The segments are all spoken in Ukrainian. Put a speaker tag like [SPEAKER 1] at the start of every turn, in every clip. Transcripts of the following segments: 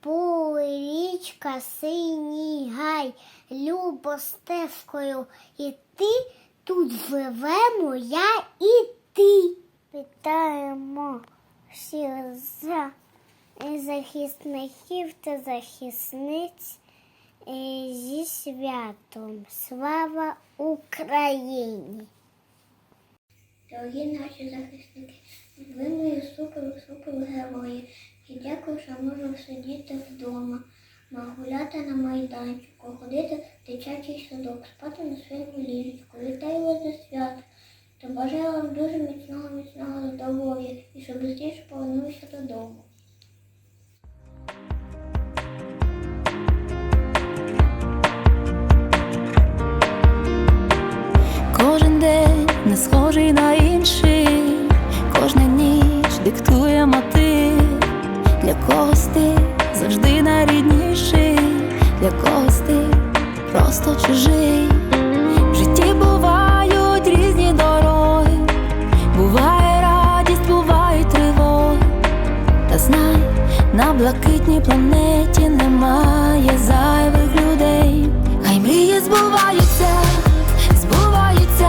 [SPEAKER 1] поле, річка, синій гай, любо стежкою іти, тут живемо я і ти. Вітаємо всіх за захисників та захисниць е, зі святом. Слава Україні!
[SPEAKER 2] Дорогі наші захисники, ви мої супер супер герої. І дякую, що можу сидіти вдома, гуляти на майданчику, ходити в дитячий садок, спати на своєму ліжечку. Вітаю вас за свято. Та бажаю вам дуже міцного, міцного здоров'я і щоб швидше повернувся додому.
[SPEAKER 3] Кожен день не схожий на інший, кожна ніч диктує мотив. Для когось ти завжди найрідніший, для когось ти просто чужий. В житті бувають різні дороги, буває радість, бувають тривоги. Та знай, на блакитній планеті немає зайвих людей. Хай мрії збуваються, збуваються,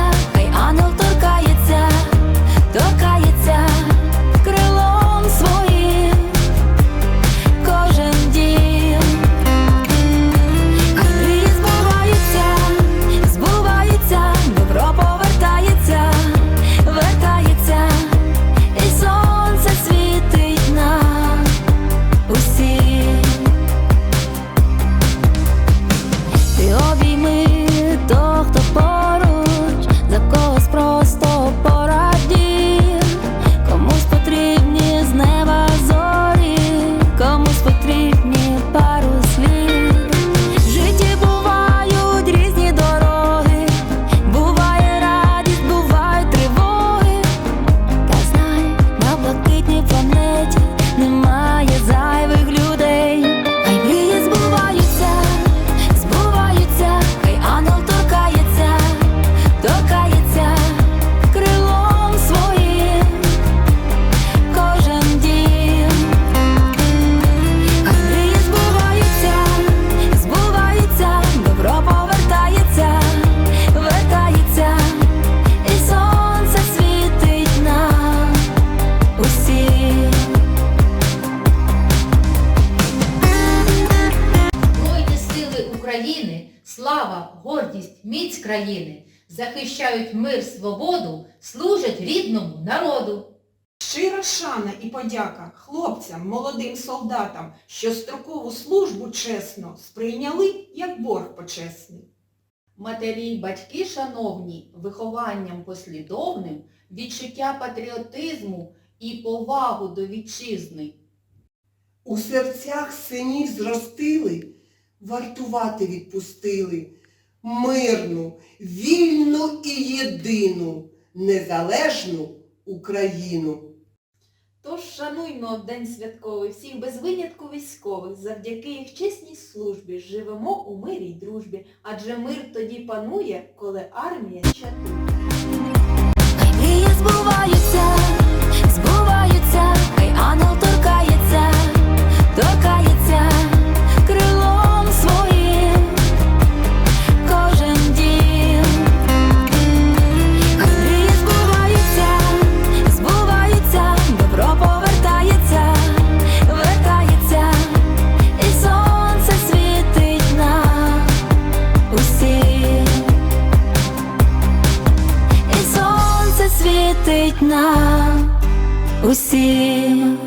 [SPEAKER 4] слава, гордість, міць країни захищають мир, свободу, служать рідному народу.
[SPEAKER 5] Щира шана і подяка хлопцям, молодим солдатам, що строкову службу чесно сприйняли як борг почесний.
[SPEAKER 4] Матері й батьки шановні, вихованням послідовним, відчуття патріотизму і повагу до вітчизни.
[SPEAKER 6] У серцях синів зростили, вартувати відпустили мирну, вільну і єдину, незалежну Україну.
[SPEAKER 7] Тож шануймо в день святковий всіх без винятку військових, завдяки їх чесній службі живемо у мирі й дружбі, адже мир тоді панує, коли армія чатує.
[SPEAKER 3] Мрії збуваються, збуваються, світить нам усім.